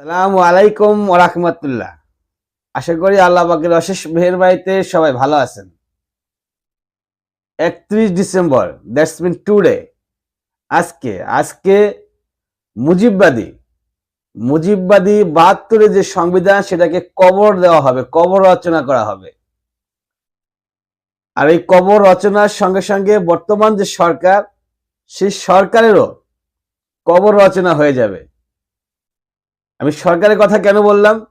সালাম আলাইকুম রাহমাতুল্লাহ। আশা করি আল্লাহ অশেষ মেহের বাড়িতে সবাই ভালো আছেন। একত্রিশ ডিসেম্বর, দ্যাটস মিন টুডে আজকে আজকে মুজিববাদী মুজিববাদী বাহাত্তরে যে সংবিধান, সেটাকে কবর দেওয়া হবে, কবর রচনা করা হবে। আর এই কবর রচনার সঙ্গে সঙ্গে বর্তমান যে সরকার, সেই সরকারেরও কবর রচনা হয়ে যাবে। আমি সরকারের কথা কেন বললাম?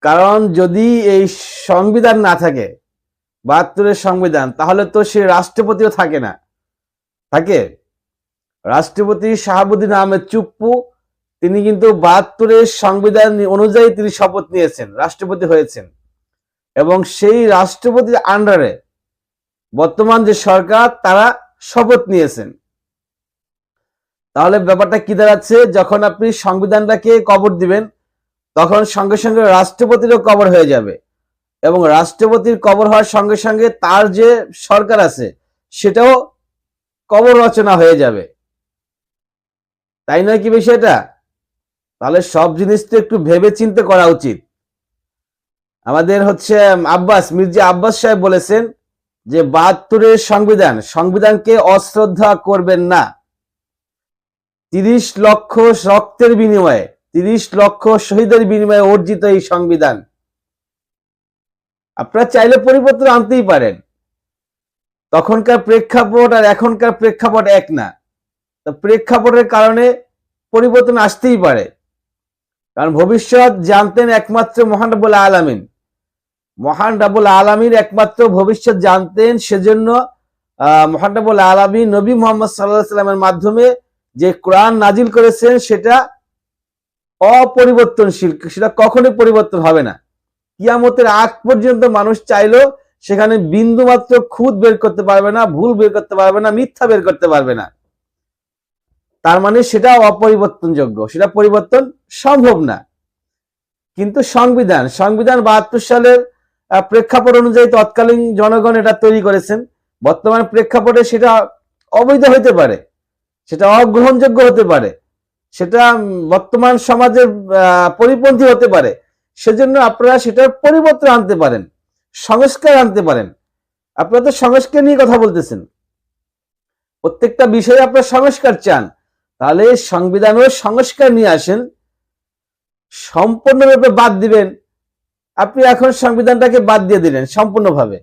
কারণ যদি এই সংবিধান না থাকে, বাহাত্তরের সংবিধান, তাহলে তো সে রাষ্ট্রপতিও থাকে না। থাকে? রাষ্ট্রপতি শাহাবুদ্দিন আহমেদ চুপ্পু, তিনি কিন্তু বাহাত্তরের সংবিধান অনুযায়ী তিনি শপথ নিয়েছেন, রাষ্ট্রপতি হয়েছেন। এবং সেই রাষ্ট্রপতির আন্ডারে বর্তমান যে সরকার, তারা শপথ নিয়েছেন। তাহলে ব্যাপারটা কি দাঁড়াচ্ছে? যখন আপনি সংবিধানটাকে কবর দিবেন, তখন সঙ্গে সঙ্গে রাষ্ট্রপতিরও কবর হয়ে যাবে। এবং রাষ্ট্রপতির কবর হওয়ার সঙ্গে সঙ্গে তার যে সরকার আছে, সেটাও কবর রচনা হয়ে যাবে। তাই নয় কি বিষয়টা? তাহলে সব জিনিস তো একটু ভেবে চিন্তে করা উচিত। আমাদের হচ্ছে আব্বাস, মির্জা আব্বাস সাহেব বলেছেন যে, বাহাত্তরের সংবিধান, সংবিধানকে অশ্রদ্ধা করবেন না। তিরিশ লক্ষ রক্তের বিনিময়ে, তিরিশ লক্ষ শহীদের বিনিময়ে অর্জিত এই সংবিধান। আপনারা চাইলে পরিবর্তন আনতেই পারেন। তখনকার প্রেক্ষাপট আর এখনকার প্রেক্ষাপট এক না। তো প্রেক্ষাপটের কারণে পরিবর্তন আসতেই পারে। কারণ ভবিষ্যৎ জানতেন একমাত্র মহান রাবুল আলামিন। মহান রাবুল আলামিন একমাত্র ভবিষ্যৎ জানতেন সেজন্য, আহ, মহান রাবুল আলামিন নবী মোহাম্মদ সাল্লাহ সাল্লামের মাধ্যমে যে কোরআন নাজিল করেছেন সেটা অপরিবর্তনশীল, সেটা কখনোই পরিবর্তন হবে না। কিয়ামতের আগ পর্যন্ত মানুষ চাইলেও সেখানে বিন্দু মাত্র খুদ বের করতে পারবে না, ভুল বের করতে পারবে না, মিথ্যা বের করতে পারবে না। তার মানে সেটা অপরিবর্তনযোগ্য, সেটা পরিবর্তন সম্ভব না। কিন্তু সংবিধান সংবিধান বাহাত্তর সালের প্রেক্ষাপট অনুযায়ী তৎকালীন জনগণ এটা তৈরি করেছেন। বর্তমান প্রেক্ষাপটে সেটা অবৈধ হতে পারে। সেটা অগ্রহণযোগ্য হতে পারে। সেটা বর্তমান সমাজের পরিপন্থী হতে পারে। সেজন্য আপনারা সেটার পরিবর্তন আনতে পারেন, সংস্কার আনতে পারেন। আপনারা তো সংস্কার নিয়ে কথা বলতেছেন। প্রত্যেকটা বিষয়ে আপনারা সংস্কার চান। তাহলে সংবিধানও সংস্কার নিয়ে আসেন, সম্পূর্ণরূপে বাদ দিবেন। আপনি এখন সংবিধানটাকে বাদ দিয়ে দিলেন সম্পূর্ণভাবে।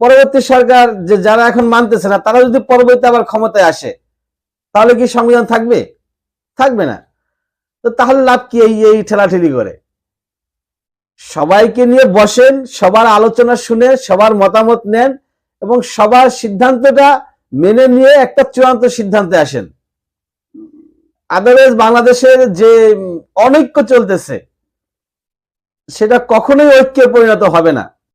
পরবর্তী সরকার যে যারা এখন মানতেছে না, তারা যদি পরবর্তী আবার ক্ষমতায় আসে তাহলে কি সংবিধান থাকবে? থাকবে না। তো তাহলে লাভ কি এই এই ঠেলাঠেলি করে? সবাইকে নিয়ে বসেন, সবার আলোচনা শুনে, সবার মতামত নেন এবং সবার সিদ্ধান্তটা মেনে নিয়ে একটা চূড়ান্ত সিদ্ধান্তে আসেন। আদারওয়াইজ বাংলাদেশের যে অনৈক্য চলতেছে, সেটা কখনোই ঐক্যে পরিণত হবে না।